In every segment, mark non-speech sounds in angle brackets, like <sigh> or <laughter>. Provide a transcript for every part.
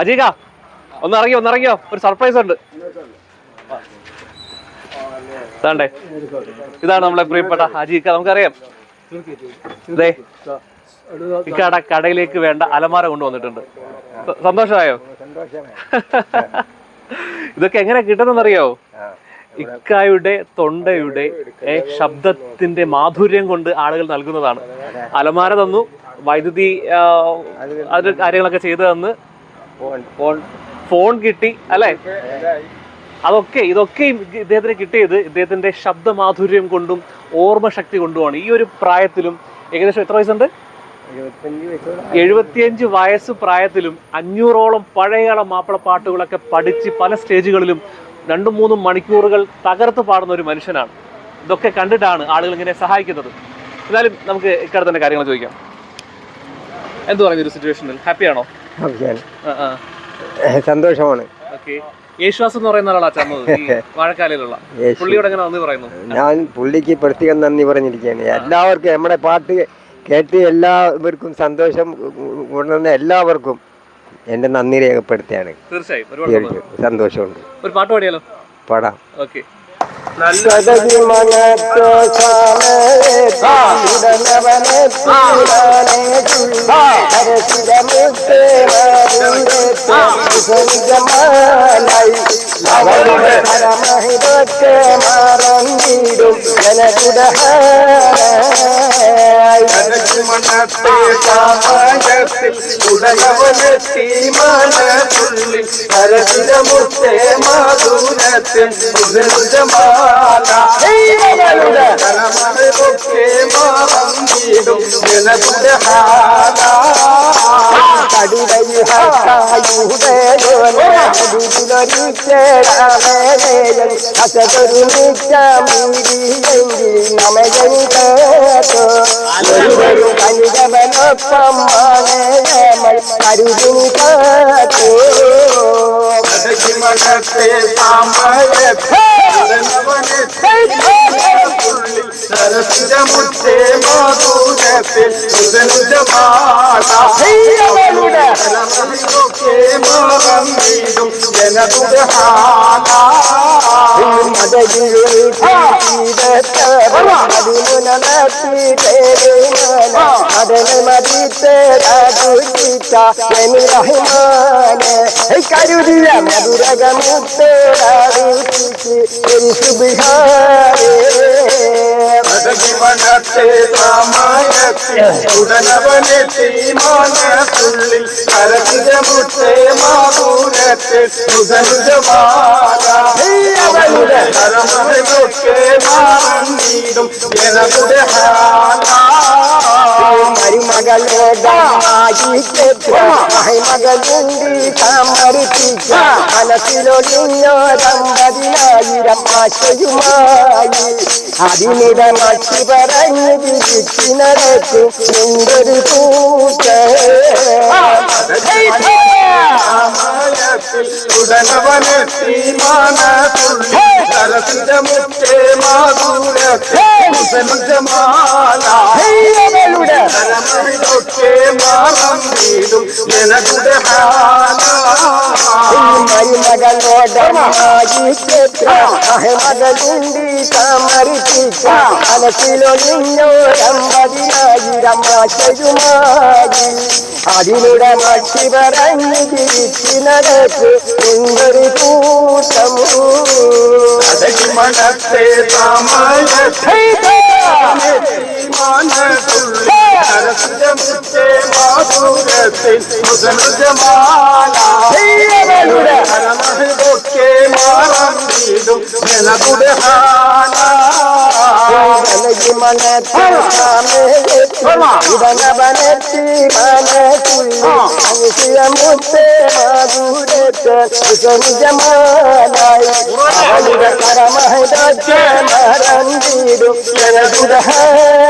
അജീക ഒന്ന് ഇറങ്ങിയോ ഒന്ന് ഇറങ്ങിയോ ഒരു സർപ്രൈസ് ഉണ്ട്. ഇതാണ്ടേ. ഇതാണ് നമ്മളെ പ്രിയപ്പെട്ട അജീക്ക നമുക്കറിയാം. ഇതേ ഈ കട കടയിലേക്ക് വേണ്ട അലമാര കൊണ്ടുവന്നിട്ടുണ്ട്. സന്തോഷമായോ? ഇതൊക്കെ എങ്ങനെ കിട്ടുന്നറിയോ ഇക്കായുടെ തൊണ്ടയുടെ ശബ്ദത്തിന്റെ മാധുര്യം കൊണ്ട് ആളുകൾ നൽകുന്നതാണ്. അലമാര തന്നു വൈദ്യുതി അത് കാര്യങ്ങളൊക്കെ ചെയ്തു തന്ന് ഫോൺ ഫോൺ കിട്ടി അല്ലെ? അതൊക്കെ ഇതൊക്കെ ഇദ്ദേഹത്തിന് കിട്ടിയത് ഇദ്ദേഹത്തിന്റെ ശബ്ദമാധുര്യം കൊണ്ടും ഓർമ്മ ഓർമ്മശക്തി കൊണ്ടുമാണ്. ഈ ഒരു പ്രായത്തിലും ഏകദേശം എത്ര വയസ്സുണ്ട്? എഴുപത്തിയഞ്ച് വയസ്സ് പ്രായത്തിലും അഞ്ഞൂറോളം പഴയകാല മാപ്പിള പാട്ടുകളൊക്കെ പഠിച്ച് പല സ്റ്റേജുകളിലും രണ്ടും മൂന്നും മണിക്കൂറുകൾ തകർത്ത് പാടുന്ന ഒരു മനുഷ്യനാണ്. ഇതൊക്കെ കണ്ടിട്ടാണ് ആളുകൾ ഇങ്ങനെ സഹായിക്കുന്നത്. എന്നാലും നമുക്ക് ഇക്കാലത്തിന്റെ കാര്യങ്ങൾ ചോദിക്കാം. എന്ത് പറയുന്ന ഒരു സിറ്റുവേഷനിൽ ഹാപ്പിയാണോ ആ സന്തോഷമാണ്. എന്ന് പറയുന്ന ഒരാളാ ചന്നത് ഈ <laughs> വാഴക്കാലയിലുള്ള പുള്ളിയോട് എങ്ങനെ നന്ദി പറയുന്നു? ഞാൻ പുള്ളിക്ക് പ്രത്യേകം നന്ദി പറഞ്ഞിരിക്കുകയാണ്. എല്ലാവർക്കും നമ്മുടെ പാട്ട് കേട്ട് എല്ലാവർക്കും സന്തോഷം കൊണ്ടുവന്ന എല്ലാവർക്കും എന്റെ നന്ദി രേഖപ്പെടുത്തുകയാണ്. തീർച്ചയായും. സന്തോഷമുണ്ട്. ഒരു പാട്ട് പാടിയാലോ? പാടാം. ഓക്കെ. സദതി മനത്തോ അവരുടെ പരമഹിതൊക്കെ മറന്നിടും മനത്തെ സമയത്തിൽ ഉടനവനെത്തി മനപുള്ളി കരതിരമുത്തെ മാധുരത്തിൽ സുഹൃതമാല കരമതൊക്കെ മറന്നിടും ജനതുടെ ഹാല കരുതിനി മനത്തെ സമയത്തിൽ ഉടനവനെത്തി മനപുള്ളി കരതിരമുത്തെ മാധുരത്തിൽ സുഹൃതമാല കരമതൊക്കെ മറന്നിടും ജനതുടെ ഹാല കരുതിയ മധുരകമുത്തേ സമയത്തിൽ ഉടനവനെത്തി മനത്തുള്ളിൽ കരതിരമുത്തെ മാതൂരത്തെ സുധനുജമാല കരമൊക്കെ മാറീടും ജനതുടെ ഹാല മരുമകളുണ്ട് സമർപ്പിച്ച മനസ്സിലൊഴിഞ്ഞോ ദമ്പതിനായിരം ആശയുമായി അതിനിടെ മക്ഷി പറഞ്ഞു തിരിച്ചു നടക്കും എന്തൊരു സമയത്തിൽ ഉടനവനെത്തി മനത്തുള്ളിൽ കരതിരമുത്തെ മാതൂരത്തെ സുധനുജമാല കരമൊക്കെ മാറീടും ജനതുടെ ഹാല മരുമകളോടമകളുണ്ട് സമർപ്പിച്ച മനസ്സിലൊഴിഞ്ഞോരമ്പതിനായിരം ആശയുമായി അതിലൂടെ മക്ഷി പറഞ്ഞു തിരിച്ചു നടക്കും എന്തൊരു കൂട്ടമോ മനത്തെ സമയത്തെ മനത്തുള്ളിൽ ಮುದ್ದೆ ಮಾಧುರತೆ ಮುದನುದ ಮಾಲಾ ಹರಮಹೊಕ್ಕೆ ಮಾರಂಗಿದು ನೆನಗುಡ ಹಾಲಿ ಮನ ಇದನ ಬನತಿ ಮನಸಿಯ ಮುದ್ದೆ ಮಾಧುರತೆ ಮುದನುದ ಮಾಲಾಯಿ ಹರಮಹೊಕ್ಕೆ ಮಾರಂಗಿದು ನೆನಗುಡ ಹಾಲಿ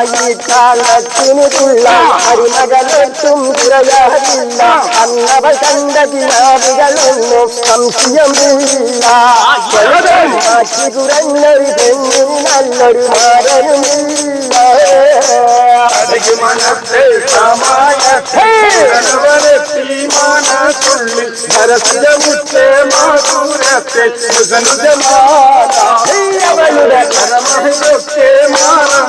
ഹാല അമ്മായി കാല കള്ളത്തിന് തുള്ളാൻ അരിമകളെത്തും കുറയാറില്ല അന്നവ കണ്ട കിനാവികളൊന്നും സംശയമില്ല മാറ്റി കുറഞ്ഞൊരു പെണ്ണിന് നല്ലൊരു മാരനുമില്ല അഴകി മനത്തെ സമയത്തെ ഗണവരെത്തി മനത്തുള്ളിൽ സരസിജമുറ്റേ മാധുരത്തെ സുഗന്ധമാല അവളുടെ കരമഹിലൊക്കെ മാറം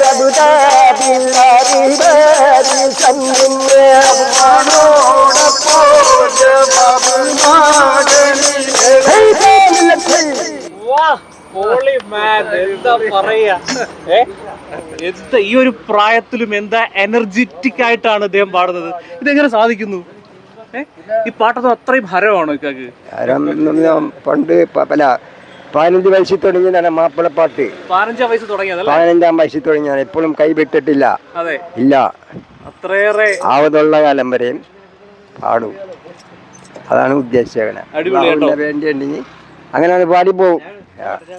ரகுதா பில்லாரி சந்திரே அம்மா എന്താ പറയാ? എന്താ ഈ ഒരു പ്രായത്തിലും എന്താ എനർജറ്റിക് ആയിട്ടാണ് അദ്ദേഹം പാടുന്നത്? ഇതെങ്ങനെ സാധിക്കുന്നു? ഈ പാട്ടൊന്നും അത്രയും ഹരമാണോ ഇക്കാക്ക്? പണ്ട് പല പതിനഞ്ച് വയസ്സിൽ തുടങ്ങിയതാണ് മാപ്പിളപ്പാട്ട് പതിനഞ്ചാം വയസ്സ് തുടങ്ങിയതല്ലേ? പതിനഞ്ചാം വയസ്സിൽ തുടങ്ങിയാണ് ഇപ്പോഴും കൈവിട്ടിട്ടില്ല അതെ. ഇല്ല. അത്രയേറെ ആവതുള്ള കാലം വരെയും പാടും. അതാണ് കേട്ടോ. വേണ്ടിയുണ്ടെങ്കിൽ അങ്ങനെ അത് പാടിപ്പോവും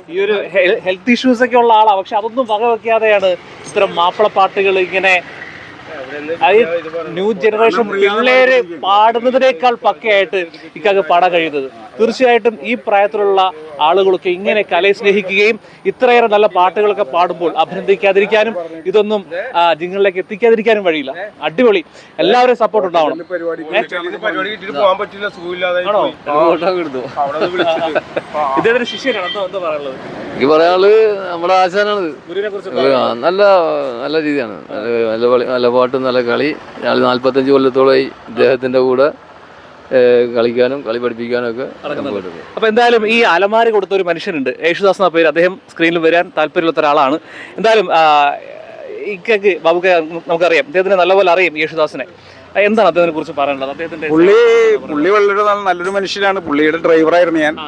ഈ ഒരു ഹെൽത്ത് ഇഷ്യൂസ് ഒക്കെ ഉള്ള ആളാണ് പക്ഷെ അതൊന്നും വകവെക്കാതെയാണ് ഇത്തരം മാപ്പിള പാട്ടുകൾ ഇങ്ങനെ ന്യൂ ജനറേഷൻ പിള്ളേര് പാടുന്നതിനേക്കാൾ പക്കയായിട്ട് ഇക്കാക്ക് പാടാൻ കഴിയുന്നത്. തീർച്ചയായിട്ടും ഈ പ്രായത്തിലുള്ള ആളുകളൊക്കെ ഇങ്ങനെ കലയെ സ്നേഹിക്കുകയും ഇത്രയേറെ നല്ല പാട്ടുകളൊക്കെ പാടുമ്പോൾ അഭിനന്ദിക്കാതിരിക്കാനും ഇതൊന്നും നിങ്ങളിലേക്ക് എത്തിക്കാതിരിക്കാനും വഴിയില്ല. അടിപൊളി. എല്ലാവരും സപ്പോർട്ട് ഉണ്ടാവണം. ഇദ്ദേഹത്തിന് ശിഷ്യനാണ്? എന്തോ എന്താ പറയാനുള്ളത് എനിക്ക് പറയാനുള്ളത് നമ്മുടെ ആശാനാണ്. ഗുരുവിനെ കുറിച്ച് നല്ല നല്ല രീതിയാണ്. നല്ല കളി നല്ല പാട്ടും നല്ല കളി. ഞാൻ നാല്പത്തഞ്ച് കൊല്ലത്തോളമായി ഇദ്ദേഹത്തിന്റെ കൂടെ കളിക്കാനും കളി പഠിപ്പിക്കാനും ഒക്കെ അപ്പൊ എന്തായാലും ഈ അലമാരി കൊടുത്ത ഒരു മനുഷ്യനുണ്ട്. യേശുദാസ് എന്ന പേര് അദ്ദേഹം സ്ക്രീനിൽ വരാൻ താല്പര്യമുള്ള ഒരാളാണ്. എന്തായാലും ഇക്കക്ക് ബാബുക്ക് നമുക്കറിയാം. അദ്ദേഹത്തിന് നല്ലപോലെ അറിയാം യേശുദാസിനെ. എന്താണ് അദ്ദേഹത്തിനെ കുറിച്ച് പറയാനുള്ളത്? അദ്ദേഹത്തിന്റെ പുള്ളി പുള്ളി വളരെ നല്ല- നല്ലൊരു മനുഷ്യനാണ്. പുള്ളിയുടെ ഡ്രൈവറായിരുന്നു ഞാൻ.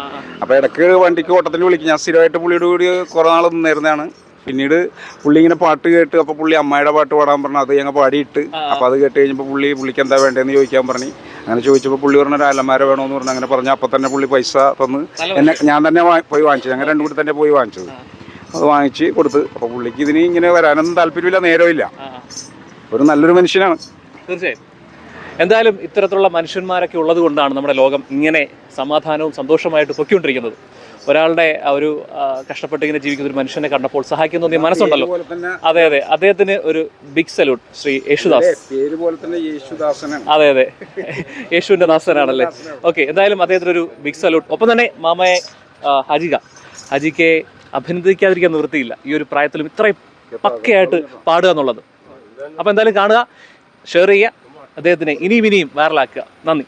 അപ്പോൾ ഇടയ്ക്ക് വണ്ടിക്ക് ഓട്ടത്തിന് വിളിക്കും. ഞാൻ സ്ഥിരമായിട്ട് പുള്ളിയുടെ കൂടി കുറേ നാൾ നിന്നിരുന്നതാണ്. പിന്നീട് പുള്ളി ഇങ്ങനെ പാട്ട് കേട്ട് അപ്പോൾ പുള്ളി അമ്മയുടെ പാട്ട് പാടാൻ പറഞ്ഞു. അത് ഞങ്ങൾ പാടിയിട്ട്. അപ്പോൾ അത് കേട്ട് കഴിഞ്ഞപ്പോൾ പുള്ളി പുള്ളിക്ക് എന്താ വേണ്ടതെന്ന് ചോദിക്കാൻ പറഞ്ഞു. അങ്ങനെ ചോദിച്ചപ്പോൾ പുള്ളി പറഞ്ഞ ഒരു അലമാര വേണമെന്ന് പറഞ്ഞു. അങ്ങനെ പറഞ്ഞു അപ്പോൾ തന്നെ പുള്ളി പൈസ തന്ന് എന്നെ ഞാൻ തന്നെ പോയി വാങ്ങിച്ചു ഞങ്ങൾ രണ്ടു കൂടി തന്നെ പോയി വാങ്ങിച്ചത്. അത് വാങ്ങിച്ച് കൊടുത്ത്. അപ്പോൾ പുള്ളിക്ക് ഇതിന് ഇങ്ങനെ വരാനൊന്നും താല്പര്യമില്ല നേരമില്ല. ഒരു നല്ലൊരു മനുഷ്യനാണ്. തീർച്ചയായും. എന്തായാലും ഇത്തരത്തിലുള്ള മനുഷ്യന്മാരൊക്കെ ഉള്ളത് കൊണ്ടാണ് നമ്മുടെ ലോകം ഇങ്ങനെ സമാധാനവും സന്തോഷമായിട്ട് പൊയ്ക്കൊണ്ടിരിക്കുന്നത്. ഒരാളുടെ ഒരു കഷ്ടപ്പെട്ട് ഇങ്ങനെ ജീവിക്കുന്ന ഒരു മനുഷ്യനെ കണ്ടപ്പോൾ സഹായിക്കുന്ന തോന്നിയ മനസ്സുണ്ടല്ലോ. അതെ അതെ. അദ്ദേഹത്തിന് ഒരു ബിഗ് സല്യൂട്ട് ശ്രീ യേശുദാസ്. പേര് പോലെ തന്നെ യേശുദാസനാണ്. അതെ അതെ. യേശുവിന്റെ ദാസനാണല്ലേ? ഓക്കെ എന്തായാലും അദ്ദേഹത്തിന് ഒരു ബിഗ് സല്യൂട്ട് ഒപ്പം തന്നെ മാമയെ ഹജിക. ഹജിക്ക് അഭിനന്ദിക്കാതിരിക്കാൻ നിവൃത്തിയില്ല. ഈ ഒരു പ്രായത്തിലും ഇത്രയും പക്കയായിട്ട് പാടുക എന്നുള്ളത്. അപ്പോൾ എന്തായാലും കാണുക ഷെയർ ചെയ്യുക. അദ്ദേഹത്തിനെ ഇനിയും ഇനിയും വൈറലാക്കുക നന്ദി.